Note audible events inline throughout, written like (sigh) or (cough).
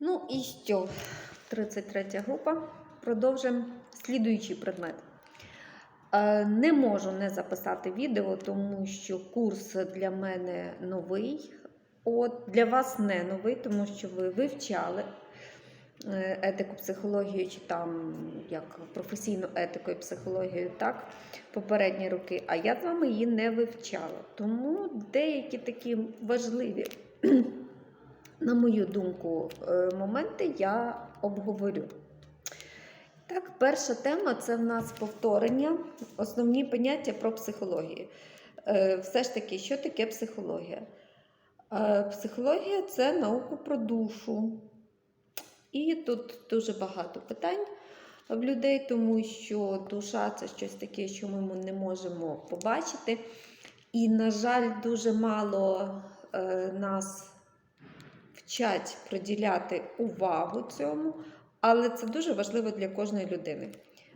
Ну і що? 33 група. Продовжимо слідуючий предмет. Е, Не можу не записати відео, тому що курс для мене новий. От, Для вас не новий, тому що ви вивчали е, етику, психологію, чи там як професійну етику і психологію, так, попередні роки, а я з вами її не вивчала. Тому деякі такі важливі на мою думку, е, моменти я обговорю. Так, перша тема це в нас повторення, основні поняття про психологію. Е, Все ж таки, що таке психологія? Е, Психологія це наука про душу. І тут дуже багато питань в людей, тому що душа це щось таке, що ми не можемо побачити. І, на жаль, дуже мало нас вчать приділяти увагу цьому, але це дуже важливо для кожної людини.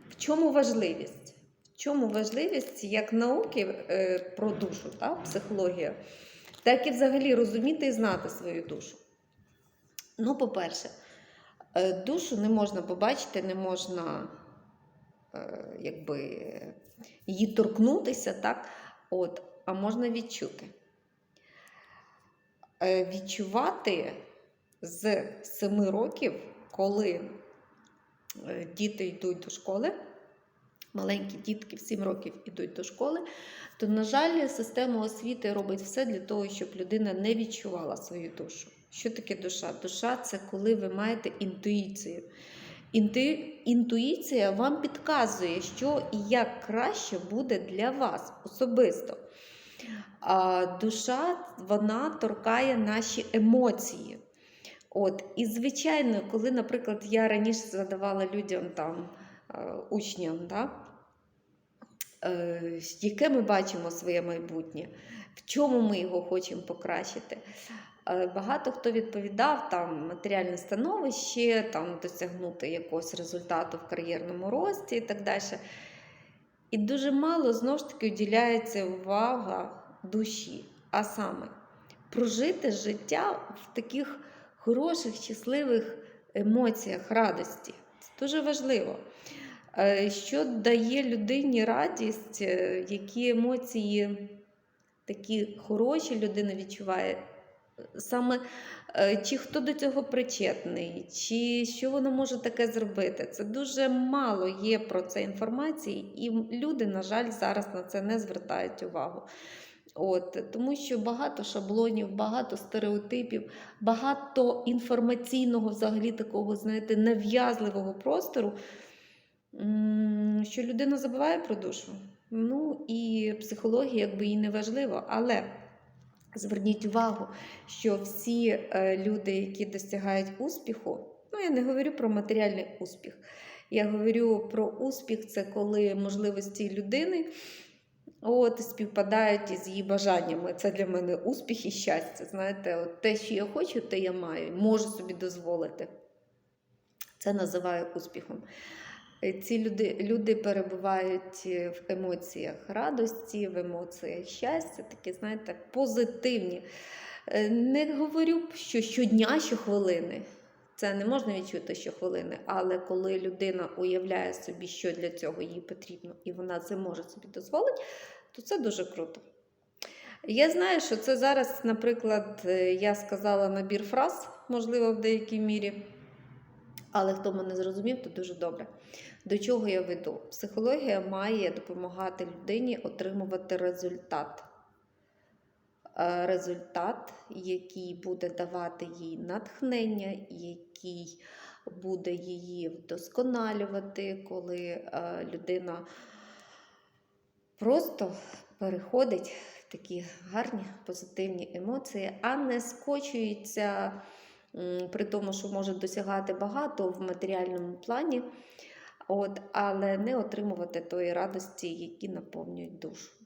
В чому важливість? В чому важливість як науки е, про душу, та, психологія, так і взагалі розуміти і знати свою душу? Ну, по-перше, е, душу не можна побачити, не можна е, якби, її торкнутися, так? От, а можна відчути. Відчувати з 7 років, коли е, діти йдуть до школи, маленькі дітки в 7 років йдуть до школи, то, на жаль, система освіти робить все для того, щоб людина не відчувала свою душу. Що таке душа? Душа це коли ви маєте інтуїцію. Інту... Інтуїція вам підказує, що і як краще буде для вас особисто. А душа вона торкає наші емоції. От, І, звичайно, коли, наприклад, я раніше задавала людям там, е, учням, да, е, яке ми бачимо своє майбутнє, в чому ми його хочемо покращити. Е, Багато хто відповідав там матеріальне становище, там досягнути якогось результату в кар'єрному рості і так далі. І дуже мало знову ж таки уділяється увага душі, а саме прожити життя в таких хороших, щасливих емоціях, радості. Це дуже важливо. Е, Що дає людині радість, е, які емоції такі хороші людина відчуває. Саме е, чи хто до цього причетний, чи що вона може таке зробити. Це дуже мало є про це інформації, і люди, на жаль, зараз на це не звертають увагу. От, Тому що багато шаблонів, багато стереотипів, багато інформаційного, взагалі такого, знаєте, нав'язливого простору, що людина забуває про душу. Ну і психологія, якби їй не важливо, але. Зверніть увагу, що всі е, люди, які досягають успіху, ну я не говорю про матеріальний успіх. Я говорю про успіх це коли можливості людини от, співпадають із її бажаннями. Це для мене успіх і щастя. Знаєте, от те, що я хочу, те я маю, можу собі дозволити. Це називаю успіхом. Е, Ці люди люди перебувають в емоціях радості, в емоціях щастя, такі, знаєте, позитивні. Е, Не говорю, що щодня, щохвилини. Це не можна відчути щохвилини, але коли людина уявляє собі, що для цього їй потрібно, і вона це може собі дозволити, то це дуже круто. Я знаю, що це зараз, наприклад, е, я сказала набір фраз, можливо, в деякій мірі. Але хто мене зрозумів, то дуже добре. До чого я веду? Психологія має допомагати людині отримувати результат. Е, Результат, який буде давати їй натхнення, який буде її вдосконалювати, коли е, людина просто переходить в такі гарні позитивні емоції, а не скочується при тому, що може досягати багато в матеріальному плані, от, але не отримувати тої радості, які наповнюють душу.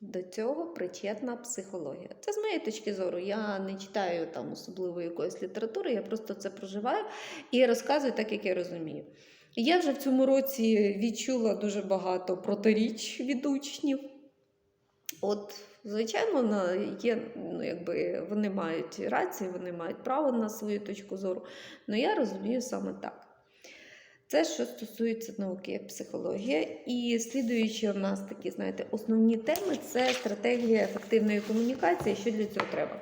До цього причетна психологія. Це з моєї точки зору. Я не читаю там особливо якоїсь літератури, я просто це проживаю і розказую так, як я розумію. Я вже в цьому році відчула дуже багато протиріч від учнів. От Звичайно, є, ну, якби, вони мають рацію, вони мають право на свою точку зору. Але я розумію саме так. Це що стосується науки психологія. І слідуючи у нас такі, знаєте, основні теми це стратегія ефективної комунікації. Що для цього треба?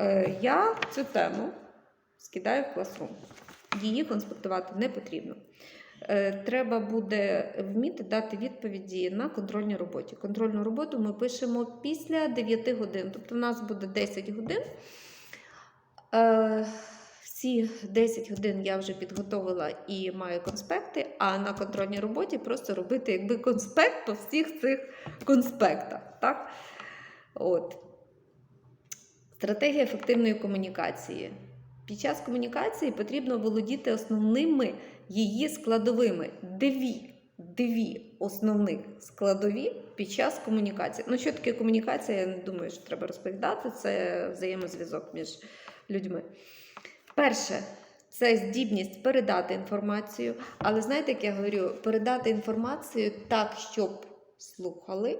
Е, я цю тему скидаю в класрум. Її конспектувати не потрібно. Е, Треба буде вміти дати відповіді на контрольній роботі. Контрольну роботу ми пишемо після 9 годин, тобто в нас буде 10 годин. Всі 10 годин я вже підготовила і маю конспекти, а на контрольній роботі просто робити якби конспект по всіх цих конспектах. Так? От. Стратегія ефективної комунікації. Під час комунікації потрібно володіти основними її складовими. Дві, дві основних складові під час комунікації. Ну, що таке комунікація, я не думаю, що треба розповідати. Це взаємозв'язок між людьми. Перше, це здібність передати інформацію. Але знаєте, як я говорю, передати інформацію так, щоб слухали,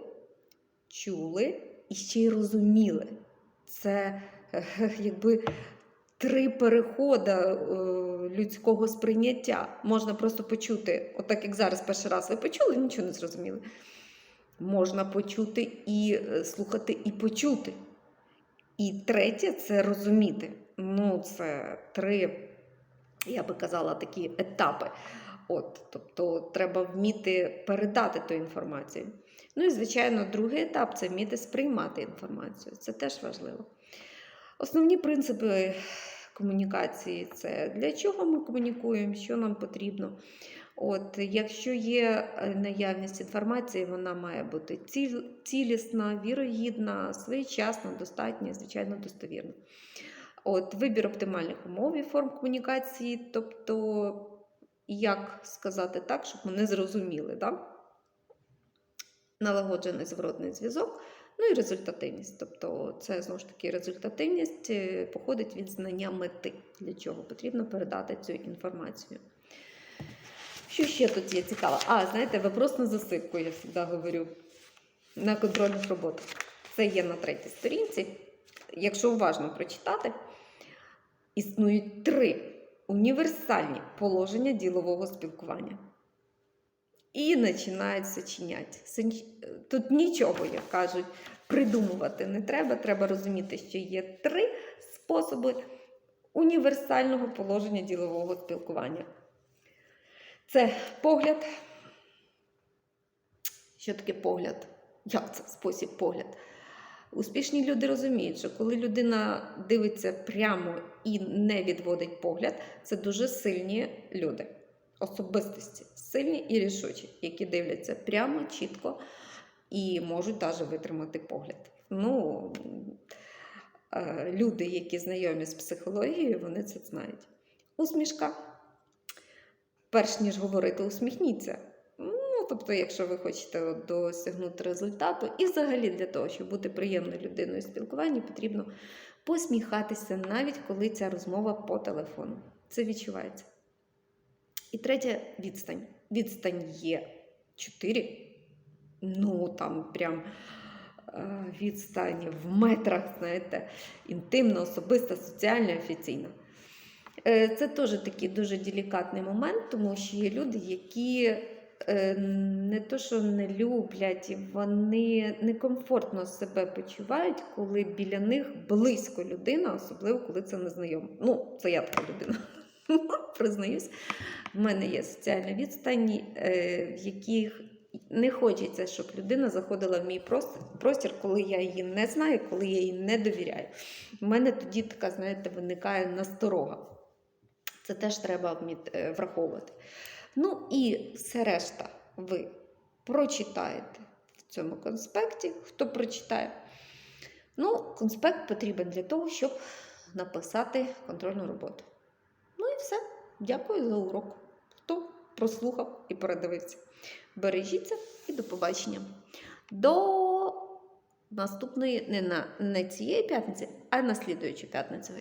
чули і ще й розуміли. Це е, (laughs) якби три переходи е, людського сприйняття. Можна просто почути, отак як зараз перший раз ви почули, нічого не зрозуміли. Можна почути і е, слухати, і почути. І третє це розуміти. Ну, це три, я би казала, такі етапи. От, тобто треба вміти передати ту інформацію. Ну і, звичайно, другий етап це вміти сприймати інформацію. Це теж важливо. Основні принципи комунікації це для чого ми комунікуємо, що нам потрібно. От, Якщо є е, наявність інформації, вона має бути цілісна, вірогідна, своєчасна, достатня, звичайно, достовірна. От, Вибір оптимальних умов і форм комунікації, тобто, як сказати так, щоб не зрозуміли. Да? Налагоджений зворотний зв'язок, ну і результативність. Тобто, це знову ж таки результативність е, походить від знання мети, для чого потрібно передати цю інформацію. Що ще тут є цікаво? А, знаєте, вопрос на засипку, я завжди говорю, на контрольних роботах. Це є на третій сторінці. Якщо уважно прочитати, існують три універсальні положення ділового спілкування. І починають сочиняти. Тут нічого, як кажуть, придумувати не треба. Треба розуміти, що є три способи універсального положення ділового спілкування. Це погляд. Що таке погляд? Як це спосіб погляд? Успішні люди розуміють, що коли людина дивиться прямо і не відводить погляд, це дуже сильні люди, особистості, сильні і рішучі, які дивляться прямо, чітко і можуть навіть витримати погляд. Ну, е, люди, які знайомі з психологією, вони це знають. Усмішка. Перш ніж говорити, усміхніться. Тобто, якщо ви хочете досягнути результату, і взагалі для того, щоб бути приємною людиною спілкуванні, потрібно посміхатися, навіть коли ця розмова по телефону. Це відчувається. І третє відстань. Відстань є 4. Ну, там прям е, відстань в метрах, знаєте, інтимна, особиста, соціальна, офіційна. Е, Це теж такий дуже делікатний момент, тому що є люди, які не то, що не люблять, вони некомфортно себе почувають, коли біля них близько людина, особливо коли це незнайома. Ну, це я така людина. (laughs) Признаюсь, в мене є соціальна відстань, е, в яких не хочеться, щоб людина заходила в мій простір, коли я її не знаю, коли я їй не довіряю. У мене тоді така, знаєте, виникає насторога. Це теж треба е, враховувати. Ну і все решта ви прочитаєте в цьому конспекті, хто прочитає. Ну, конспект потрібен для того, щоб написати контрольну роботу. Ну і все. Дякую за урок. Хто прослухав і передивився. Бережіться і до побачення. До наступної, не на не цієї п'ятниці, а на слідуючу п'ятницю.